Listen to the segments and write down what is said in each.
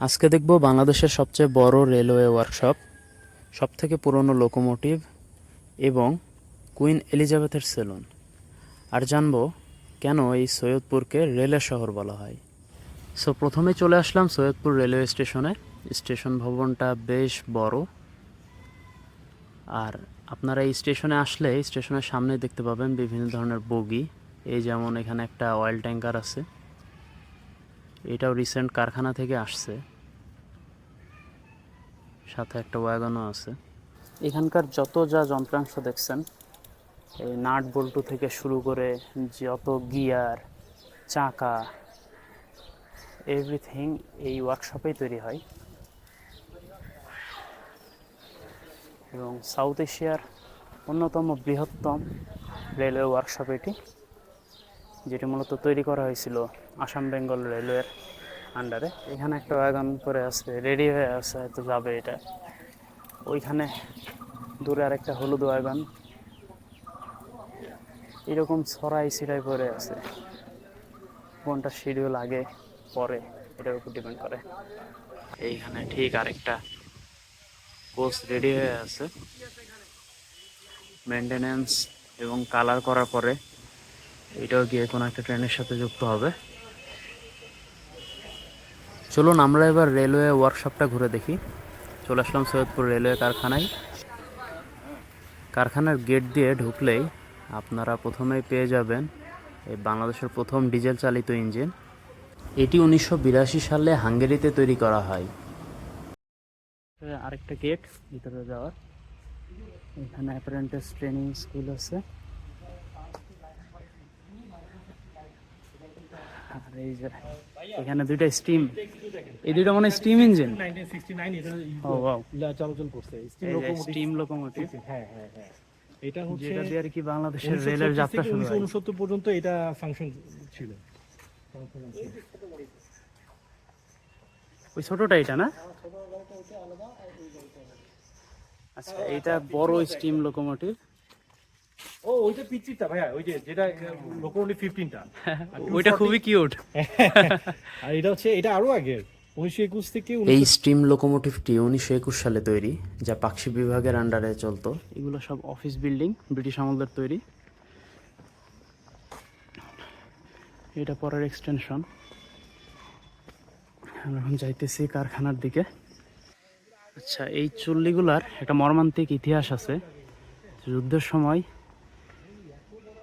আজকে দেখব বাংলাদেশের সবচেয়ে বড় রেলওয়ে ওয়ার্কশপ সবথেকে পুরনো লোকোমোটিভ এবং কুইন এলিজাবেথের সেলুন আর জানব কেন এই সৈয়দপুরকে রেলের শহর বলা হয়। সো প্রথমে চলে আসলাম সৈয়দপুর রেলওয়ে স্টেশনে। স্টেশন ভবনটা বেশ বড়। আর আপনারা এই স্টেশনে আসলে স্টেশনের সামনে দেখতে পাবেন বিভিন্ন ধরনের বগি। এই যেমন এখানে একটা অয়েল ট্যাঙ্কার আছে। এটাও রিসেন্ট কারখানা থেকে আসছে। সাথে একটা ওয়াগনও আছে। এখানকার যত যা যন্ত্রাংশ দেখছেন, এই নাট বল্টু থেকে শুরু করে যত গিয়ার, চাকা এভরিথিং এই ওয়ার্কশপেই তৈরি হয়। এবং সাউথ এশিয়ার অন্যতম বৃহত্তম রেলওয়ে ওয়ার্কশপ এটি। যেটি মূলত তৈরি করা হয়েছিল আসাম বেঙ্গল রেলওয়ের আন্ডারে। এখানে একটা ওয়াগন করে আছে রেডি হয়ে আছে হয়তো যাবে এটা। ওইখানে দূরে আরেকটা হলুদ ওয়াগন এরকম ছড়াই ছিড়াই পরে আছে। কোনটা শিডিউল আগে, পরে, এটার উপর ডিপেন্ড করে। এইখানে ঠিক আরেকটা কোর্স রেডি হয়ে আছে। মেনটেনেন্স এবং কালার করার পরে এটাও গিয়ে কোনো একটা ট্রেনের সাথে যুক্ত হবে। চলুন আমরা এবার রেলওয়ে ওয়ার্কশপটা ঘুরে দেখি। চলে আসলাম সৈয়দপুর রেলওয়ে কারখানায়। কারখানার গেট দিয়ে ঢুকলেই আপনারা প্রথমেই পেয়ে যাবেন এই বাংলাদেশের প্রথম ডিজেল চালিত ইঞ্জিন এটি উনিশশো বিরাশি সালে হাঙ্গেরিতে তৈরি করা হয়। আরেকটা গেট ভিতরে যাওয়ার। এখানে অ্যাপারেন্টেস ট্রেনিং স্কুল আছে। আর এই যে এখানে দুইটা স্টিম এই দুইটা মনে স্টিম ইঞ্জিন 1969 এটা ও ওয়াও চলাচল করছে স্টিম লোকোমোটিভ স্টিম লোকোমোটিভ হ্যাঁ হ্যাঁ হ্যাঁ। এটা হচ্ছে যেটা দিয়ে আর কি বাংলাদেশের রেলের যাত্রা শুরু হয়। 1969 পর্যন্ত এটা ফাংশন ছিল। ওই ছোটটা এটা না? আচ্ছা এইটা বড় স্টিম লোকোমোটিভ ও ওইটা পিচিটা ভাইয়া ওই যে যেটা লোকোমোটিভ 15টা ওইটা খুবই কিউট আর এটা হচ্ছে এটা আরও আগের 1921 থেকে এই স্টিম লোকোমোটিভটি উনিশশো একুশ সালে তৈরি যা পাকশি বিভাগের আন্ডারে চলতো। এগুলো সব অফিস বিল্ডিং ব্রিটিশ আমলদের তৈরি। এটা পরের এক্সটেনশন আমরা এখন যাইতেছি কারখানার দিকে। আচ্ছা এই চুল্লিগুলার একটা মর্মান্তিক ইতিহাস আছে। যুদ্ধের সময়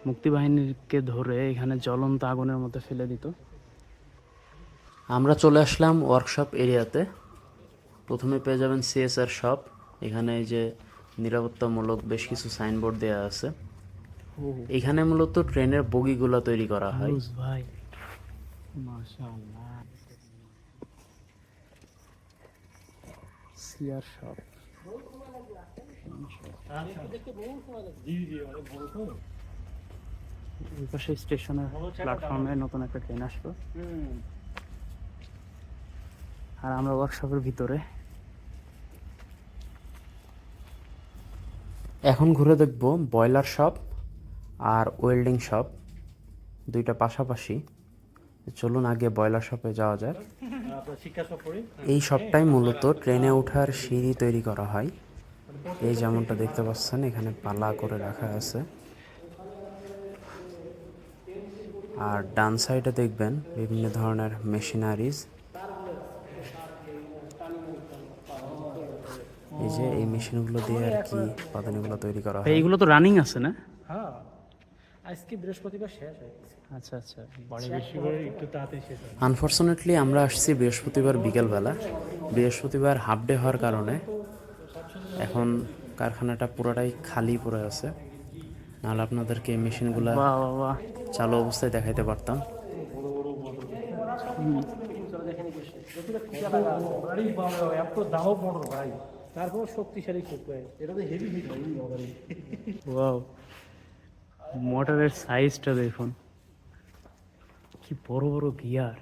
মুক্তিবাহিনীকে ধরে এখানে জ্বলন্ত আগুনের মধ্যে ফেলে দিত। আমরা চলে আসলাম ওয়ার্কশপ এরিয়াতে। প্রথমে পেয়ে যাবেন সিএসআর শপ। এখানে এই যে নিরাপত্তামূলক বেশ কিছু সাইনবোর্ড দেওয়া আছে। এখানে মূলত ট্রেনের বগিগুলো তৈরি করা হয়। ভাই। মাশাআল্লাহ। CR shop. জি জি এই পাশে প্ল্যাটফর্মে নতুন একটা ট্রেন আসলো। আর আমরা ওয়ার্কশপের ভিতরে। এখন ঘুরে দেখব বয়লার শপ আর ওয়েল্ডিং শপ দুইটা পাশাপাশি। চলুন আগে বয়লার শপে যাওয়া যাক। এই শপটাই মূলত ট্রেনে ওঠার সিঁড়ি তৈরি করা হয়। এই যেমনটা দেখতে পাচ্ছেন, এখানে পালা করে রাখা আছে। আর ডান সাইডে দেখবেন বিভিন্ন ধরনের মেশিনারিজ। এই যে এই মেশিনগুলো দিয়ে আর কি উপাদানগুলো তৈরি করা হয়। এইগুলো তো রানিং আছে না? হ্যাঁ আজকে বৃহস্পতিবার শেষ আচ্ছা আচ্ছা বেশি। করে একটু তাড়াতাড়ি শেষ আনফর্চুনেটলি আমরা আসছি বৃহস্পতিবার বিকেলবেলা। বৃহস্পতিবার হাফ ডে হওয়ার কারণে এখন কারখানাটা পুরোটাই খালি পড়ে আছে। নাহলে আপনাদেরকে এই মেশিনগুলো চালু অবস্থায় দেখাইতে পারতাম। শক্তিশালী মোটরের সাইজটা দেখুন। কি বড় বড় গিয়ার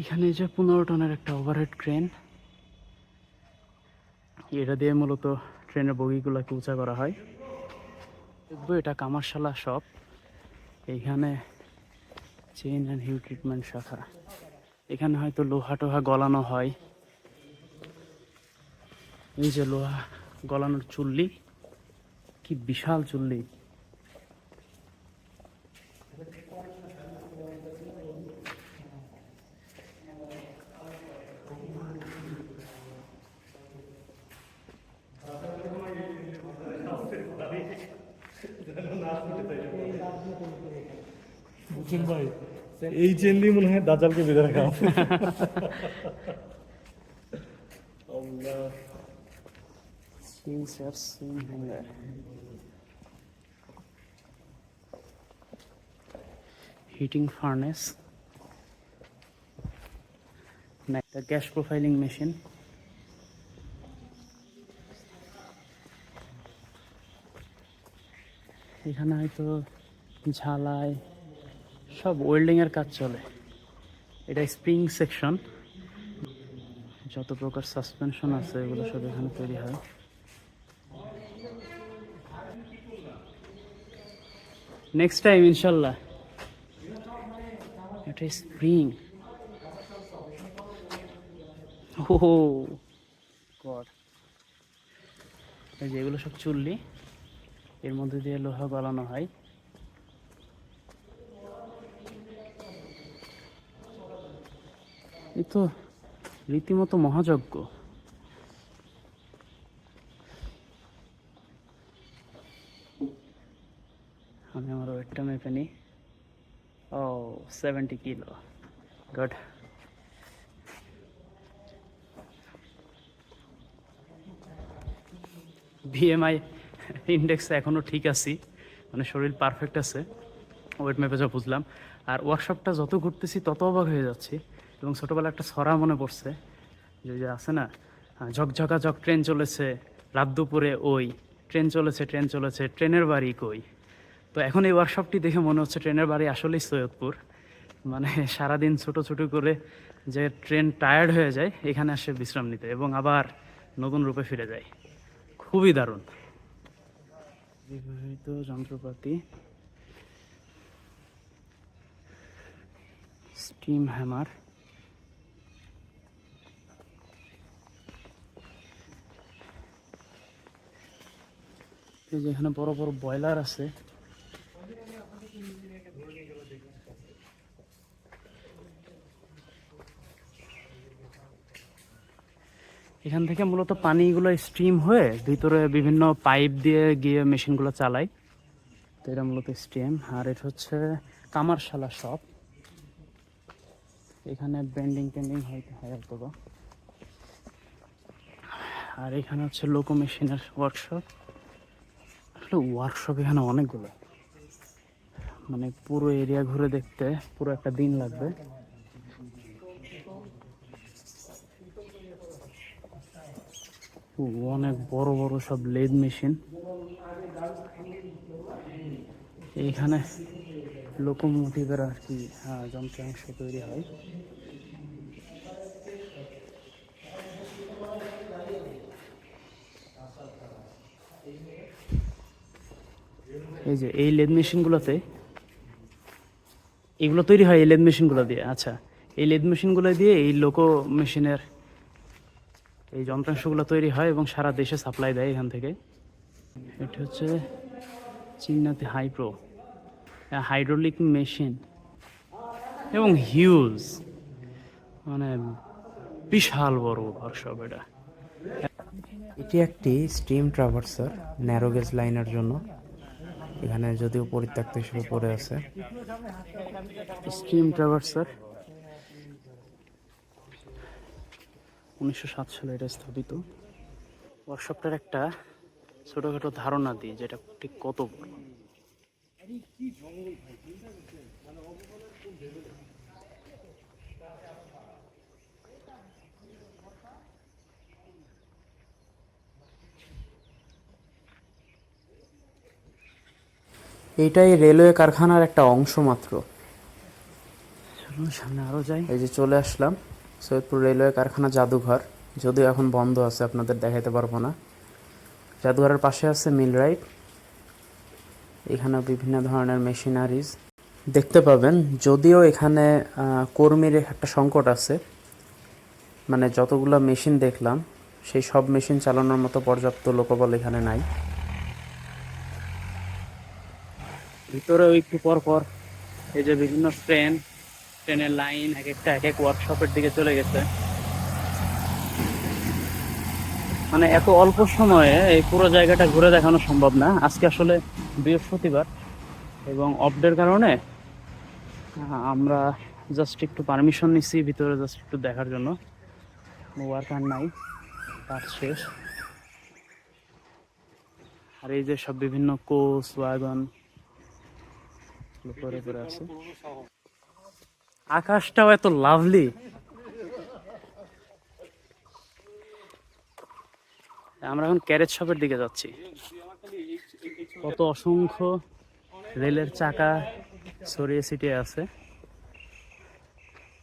এখানে যে পনেরো টনের একটা ওভারহেড ক্রেন এটা দিয়ে মূলত ট্রেনের বগিগুলোকে উঁচা করা হয়। দেখব এটা কামারশালা শপ এইখানে চেইন অ্যান্ড হিউ ট্রিটমেন্ট শাখা। এখানে হয়তো লোহা টোহা গলানো হয়। এই যে লোহা গলানোর চুল্লি, কি বিশাল চুল্লি। বুঝছেন ভাই এই চেন দিয়ে মনে হয় দাজালকে বেঁধে রাখা furnace. না একটা গ্যাস প্রোফাইলিং মেশিন এখানে হয়তো ঝালাই সব ওয়েল্ডিং এর কাজ চলে। এটা স্প্রিং সেকশন যত প্রকার সাসপেনশন আছে, এগুলো সব এখানে তৈরি হয়। নেক্সট টাইম ইনশাল্লাহ। এটা স্প্রিং ও গড যেগুলো সব চুল্লি। এর মধ্যে দিয়ে লোহা গলানো হয়। এই তো রীতিমতো মহাযজ্ঞ। আমি আমার ওয়েটটা মেপে নিই। ও seventy kilo. Good BMI index এখনও ঠিক আছি। মানে শরীর পারফেক্ট আছে। ওয়েট মেপে যা বুঝলাম। আর ওয়ার্কশপটা যত ঘুরতেছি তত অবাক হয়ে যাচ্ছি। এবং ছোটোবেলা একটা ছড়া মনে পড়ছে। যে যে আছে না ঝকঝকা ঝক ট্রেন চলেছে, রাত দুপুরে ওই, ট্রেন চলেছে ট্রেন চলেছে, ট্রেনের বাড়ি কই? তো এখন এই ওয়ার্কশপটি দেখে মনে হচ্ছে ট্রেনের বাড়ি আসলেই সৈয়দপুর। মানে সারাদিন ছোট ছোট করে যে ট্রেন টায়ার্ড হয়ে যায়, এখানে আসে বিশ্রাম নিতে এবং আবার নতুন রূপে ফিরে যায়। খুবই দারুণ। বিবাহিত যন্ত্রপাতি স্টিম হ্যামার এই যে এখানে বড় বড় ব্রয়লার আছে। এখান থেকে মূলত পানিগুলো স্ট্রিম হয়ে ভিতরে বিভিন্ন পাইপ দিয়ে গিয়ে মেশিনগুলো চালায় তো এটা মূলত স্টিম আর এটা হচ্ছে কামারশালা শপ। এখানে বেন্ডিং টেন্ডিং হয়তো হয় হয়তো আর এখানে হচ্ছে লোকো মেশিনের ওয়ার্কশপ আসলে ওয়ার্কশপ এখানে অনেকগুলো। মানে পুরো এরিয়া ঘুরে দেখতে পুরো একটা দিন লাগবে। অনেক বড় বড় সব লেদ মেশিন। এইখানে লোকোমোটিভের আর কি যন্ত্রাংশ তৈরি হয়। এই যে, এই লেদ মেশিনগুলোতে এগুলো তৈরি হয় এই লেদ মেশিনগুলো দিয়ে আচ্ছা। এই লেদ মেশিনগুলো দিয়ে এই লোকো মেশিনের এই যন্ত্রাংশগুলো তৈরি হয় এবং সারা দেশে সাপ্লাই দেয় এখান থেকে। এটা হচ্ছে চিন্নাতে হাইপ্রো হাইড্রোলিক মেশিন এবং হিউজ মানে বিশাল বড় ওয়ার্কশপ এটা। এটি একটি স্টিম ট্রাভার্সার, ন্যারো গেজ লাইনের জন্য। এখানে যদিও পরিত্যক্ত হিসেবে পড়ে আছে। স্ট্রিম ট্রাভার্সার উনিশশো সাত সালে এটা স্থাপিত। ওয়ার্কশপটার একটা ছোটোখাটো ধারণা দিই, যেটা ঠিক কত বড়। এইটাই রেলওয়ে কারখানার একটা অংশ মাত্র। সামনে আরও যাই। এই যে চলে আসলাম সৈয়দপুর রেলওয়ে কারখানা জাদুঘর। যদিও এখন বন্ধ আছে আপনাদের দেখাতে পারব না। জাদুঘরের পাশে আছে মিল রাইড এখানে বিভিন্ন ধরনের মেশিনারিজ। দেখতে পাবেন যদিও এখানে কর্মীর একটা সংকট আছে। মানে যতগুলো মেশিন দেখলাম সেই সব মেশিন চালানোর মতো পর্যাপ্ত লোকবল এখানে নাই। ভিতরেও একটু পর পর এই যে বিভিন্ন ট্রেন ট্রেনের লাইন এক একটা এক এক ওয়ার্কশপের দিকে চলে গেছে। মানে এত অল্প সময়ে এই পুরো জায়গাটা ঘুরে দেখানো সম্ভব না। আজকে আসলে বৃহস্পতিবার এবং অফডের কারণে আমরা জাস্ট একটু পারমিশন নিচ্ছি ভিতরে জাস্ট একটু দেখার জন্য। ওয়ার্ক আর নাই, কাজ শেষ। আর এই যে সব বিভিন্ন কোচ ওয়াগন আকাশটাও এত লাভলি আমরা এখন ক্যারেজ শপের দিকে যাচ্ছি। কত অসংখ্য রেলের চাকা ছড়িয়ে ছিটিয়ে আছে।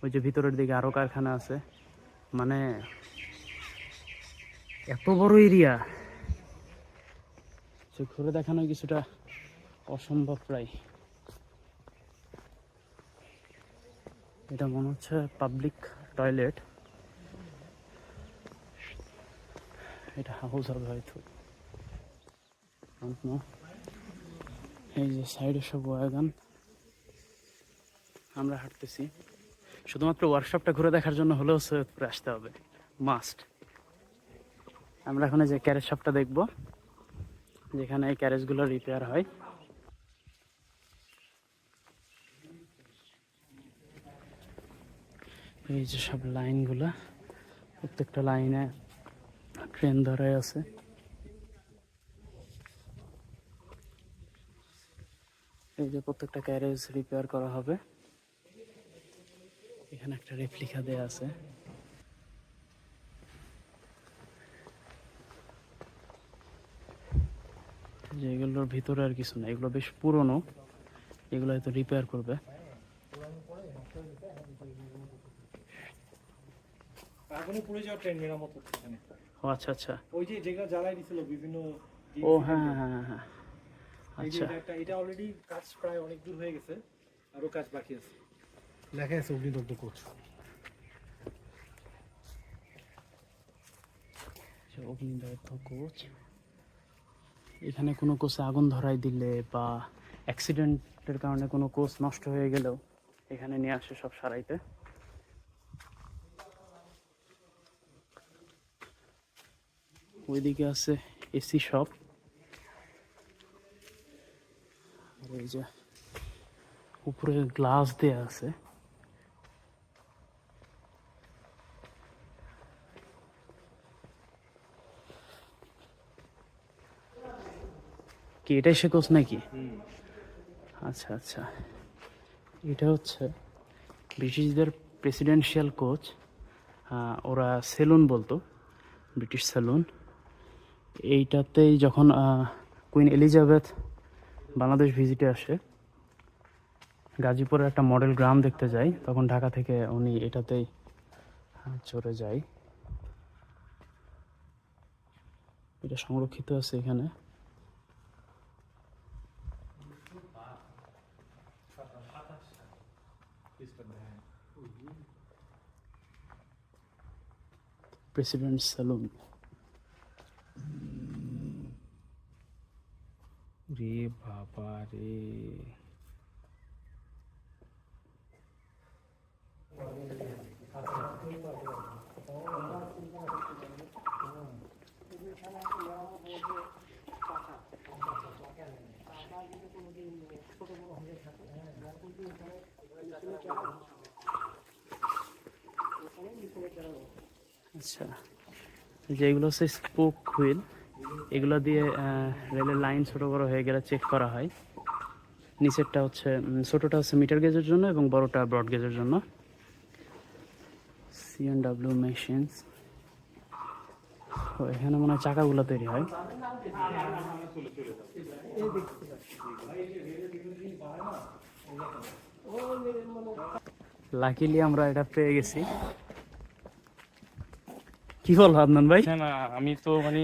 ওই যে ভিতরের দিকে আরও কারখানা আছে। মানে এত বড় এরিয়া। ঘুরে দেখানো কিছুটা অসম্ভব প্রায়। এটা মনে হচ্ছে পাবলিক টয়লেট এটা হাউস হবে হয়তো. এই যে সাইডে সব ওয়াগান আমরা হাঁটতেছি। শুধুমাত্র ওয়ার্কশপটা ঘুরে দেখার জন্য হলেও সৈয়দপুরে আসতে হবে। মাস্ট আমরা এখন যে ক্যারেজ শপটা দেখব, যেখানে এই ক্যারেজগুলো রিপেয়ার হয়। এই যে সব লাইনগুলো, প্রত্যেকটা লাইনে ট্রেন ধরে আছে। এই যে প্রত্যেকটা ক্যারেজ রিপেয়ার করা হবে। এখানে একটা রেপ্লিকা দেয়া আছে। যে এগুলোর ভিতরে আর কিছু না, এগুলো বেশ পুরনো, এগুলো হয়তো রিপেয়ার করবে। আগুনে পুড়ে যাওয়া ট্রেন মেরামত হচ্ছে এখানে। ও আচ্ছা আচ্ছা। ওই যে যেগুলো জ্বালাই দিছিল বিভিন্ন ও হ্যাঁ হ্যাঁ হ্যাঁ হ্যাঁ, হ্যাঁ। আচ্ছা। এটা এটা অলরেডি কাজ প্রায় অনেক দূর হয়ে গেছে আরও কাজ বাকি আছে। লেখা আছে অগ্নিদগ্ধ কোচ। যে অগ্নিদগ্ধ কোচ। এখানে কোনো কোচে আগুন ধরাই দিলে বা অ্যাক্সিডেন্টের কারণে কোনো কোচ নষ্ট হয়ে গেলেও এখানে নিয়ে আসে সব সারাইতে। ওইদিকে আছে এসি শপ আর এই যে উপরে গ্লাস দেয়া আছে। কি এটাই সে কোচ নাকি? আচ্ছা আচ্ছা। এটা হচ্ছে ব্রিটিশদের প্রেসিডেন্সিয়াল কোচ ওরা সেলুন বলতো, ব্রিটিশ সেলুন। এইটাতেই যখন কুইন এলিজাবেথ বাংলাদেশ ভিজিটে আসে, গাজীপুরের একটা মডেল গ্রাম দেখতে যাই, তখন ঢাকা থেকে উনি এটাতেই চড়ে যায় এটা সংরক্ষিত আছে এখানে। প্রেসিডেন্ট সেলুন রে বাবা রে। আচ্ছা এই যে হচ্ছে স্পোক হুইল এগুলো দিয়ে রেলের লাইন ছোটো বড় হয়ে গেলে চেক করা হয়। নিচেরটা হচ্ছে ছোটোটা হচ্ছে মিটার গেজের জন্য এবং বড়টা ব্রড গেজের জন্য। সি এন ডাব্লিউ মেশিনস এখানে মনে হয় চাকাগুলো তৈরি হয়। লাকিলি আমরা এটা পেয়ে গেছি। কি বল আদনান ভাই? আমি তো মানে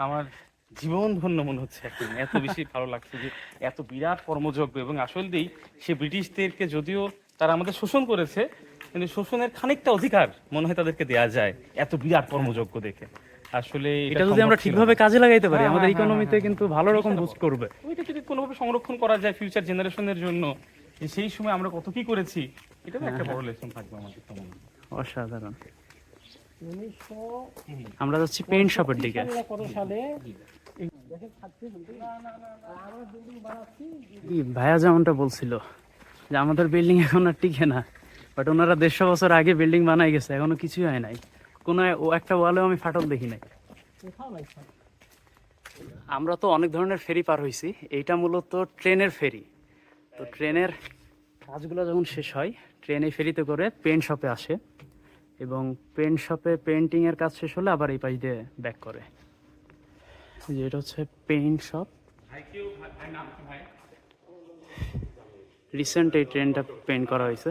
আমার জীবন ধন্য মনে হচ্ছে এখন এত বেশি ভালো লাগছে যে এত বিরাট কর্মযজ্ঞ এবং আসলেই সে ব্রিটিশদেরকে যদিও তারা আমাদের শোষণ করেছে কিন্তু শোষণের খানিকটা অধিকার মনে হয় তাদেরকে দেয়া যায় এত বিরাট কর্মযজ্ঞ দেখে। আসলে এটা যদি আমরা ঠিকভাবে কাজে লাগাইতে পারি হ্যাঁ, আমাদের হ্যাঁ, হ্যাঁ, ইকোনমিতে হ্যাঁ। কিন্তু ভালো রকম বুস্ট করবে। ওইটা যদি কোনোভাবে সংরক্ষণ করা যায় ফিউচার জেনারেশনের জন্য যে সেই সময় আমরা কত কি করেছি এটাও একটা বড় লেসন থাকবে আমাদের অসাধারণ। আমরা যাচ্ছি পেইন্ট শপের দিকে। কত সালে ভাইয়া যেমনটা বলছিল যে আমাদের বিল্ডিং এখন আর টিকে না বাট ওনারা দেড়শো বছর আগে বিল্ডিং বানাই গেছে এখনও কিছুই হয় নাই। কোনো ও একটা ওয়ালেও আমি ফাটল দেখি নাই। আমরা তো অনেক ধরনের ফেরি পার হয়েছি এইটা মূলত ট্রেনের ফেরি। তো ট্রেনের কাজগুলো যখন শেষ হয় ট্রেনে ফেরিতে করে পেন্ট শপে আসে। এবং পেন্ট শপে পেন্টিংয়ের কাজ শেষ হলে আবার এই পাশ দিয়ে ব্যাক করে। যে এটা হচ্ছে পেইন্ট শপ রিসেন্ট এই ট্রেনটা পেন্ট করা হয়েছে।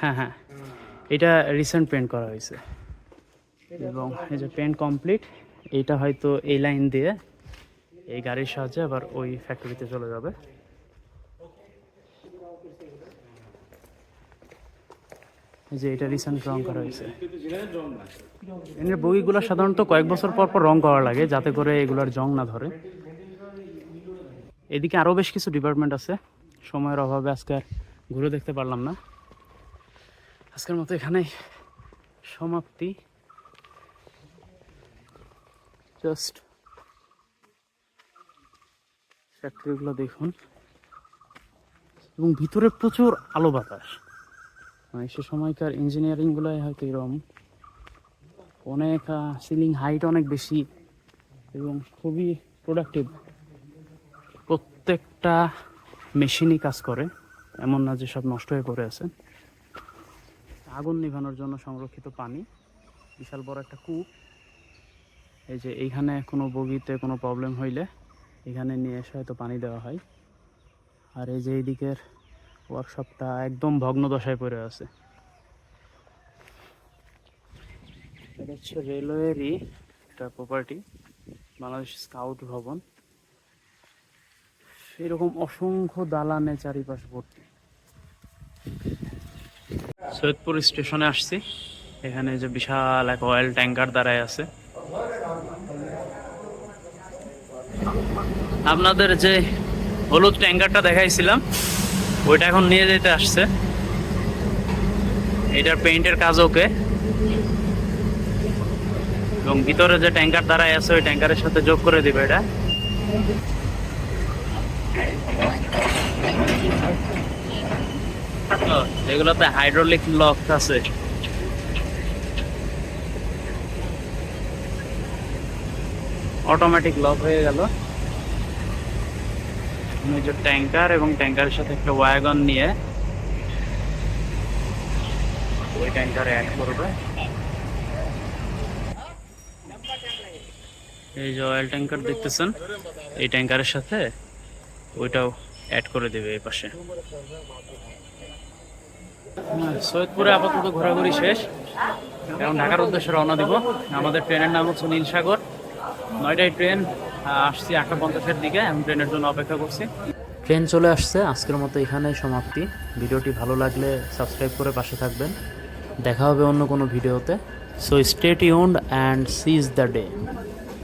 হ্যাঁ হ্যাঁ। এটা রিসেন্ট পেন্ট করা হয়েছে। এবং এই যে পেন্ট কমপ্লিট এইটা হয়তো এই লাইন দিয়ে এই গাড়ির সাহায্যে আবার ওই ফ্যাক্টরিতে চলে যাবে। এই যে এটা রিসেন্ট রং করা হয়েছে। এর বইগুলো সাধারণত কয়েক বছর পর পর রং করা লাগে, যাতে করে এগুলোর জং না ধরে। এদিকে আরও বেশ কিছু ডিপার্টমেন্ট আছে। সময়ের অভাবে আজকে আর ঘুরে দেখতে পারলাম না। আজকের মতো এখানেই সমাপ্তি। জাস্ট ফ্যাক্টরিগুলো দেখুন। এবং ভিতরে প্রচুর আলো বাতাস। সে সময়কার ইঞ্জিনিয়ারিংগুলো হয়তো এরকম অনেক সিলিং হাইট অনেক বেশি এবং খুবই প্রোডাক্টিভ প্রত্যেকটা মেশিনই কাজ করে, এমন না যে সব নষ্ট হয়ে পড়ে আছে। আগুন নিভানোর জন্য সংরক্ষিত পানি, বিশাল বড় একটা কূপ। এই যে এইখানে কোনো বগিতে কোনো প্রবলেম হইলে এখানে নিয়ে এসে হয়তো পানি দেওয়া হয়। আর এই যে এইদিকের ওয়ার্কশপটা একদম ভগ্ন দশায় পড়ে আছে। এটা হচ্ছে রেলওয়েরই একটা প্রপার্টি বাংলাদেশ স্কাউট ভবন। এরকম অসংখ্য দালানে চারিপাশ ভর্তি। সৈয়দপুর স্টেশনে আসছি। এখানে যে বিশাল এক অয়েল ট্যাঙ্কার দাঁড়ায় আছে। আপনাদের যে হলুদ ট্যাঙ্কারটা দেখাইছিলাম ওইটা এখন নিয়ে যেতে আসছে। এটার পেইন্টের কাজ ওকে। এবং ভিতরে যে ট্যাঙ্কার দাঁড়ায় আছে, ওই ট্যাঙ্কারের সাথে যোগ করে দিবে এটা। এগুলোতে হাইড্রোলিক লক আছে। অটোমেটিক লক হয়ে গেল। যে ট্যাঙ্কার এবং ট্যাঙ্কারের সাথে একটা ওয়াগন নিয়ে ওই ট্যাঙ্কারে অ্যাড করবে। এই যে অয়েল ট্যাঙ্কার দেখতেছেন এই ট্যাঙ্কারের সাথে ওইটাও অ্যাড করে দেবে এই পাশে। হ্যাঁ, সৈয়দপুরে আপাতত ঘোরাঘুরি শেষ। এখন ঢাকার উদ্দেশ্যে রওনা দিব। আমাদের ট্রেনের নাম হচ্ছে নীলসাগর। নয়টায় ট্রেন আসছি আটটা পঞ্চাশের দিকে, আমি ট্রেনের জন্য অপেক্ষা করছি। ট্রেন চলে আসছে, আজকের মতো এখানেই সমাপ্তি। ভিডিওটি ভালো লাগলে সাবস্ক্রাইব করে পাশে থাকবেন। দেখা হবে অন্য কোনো ভিডিওতে। So stay tuned and seize the day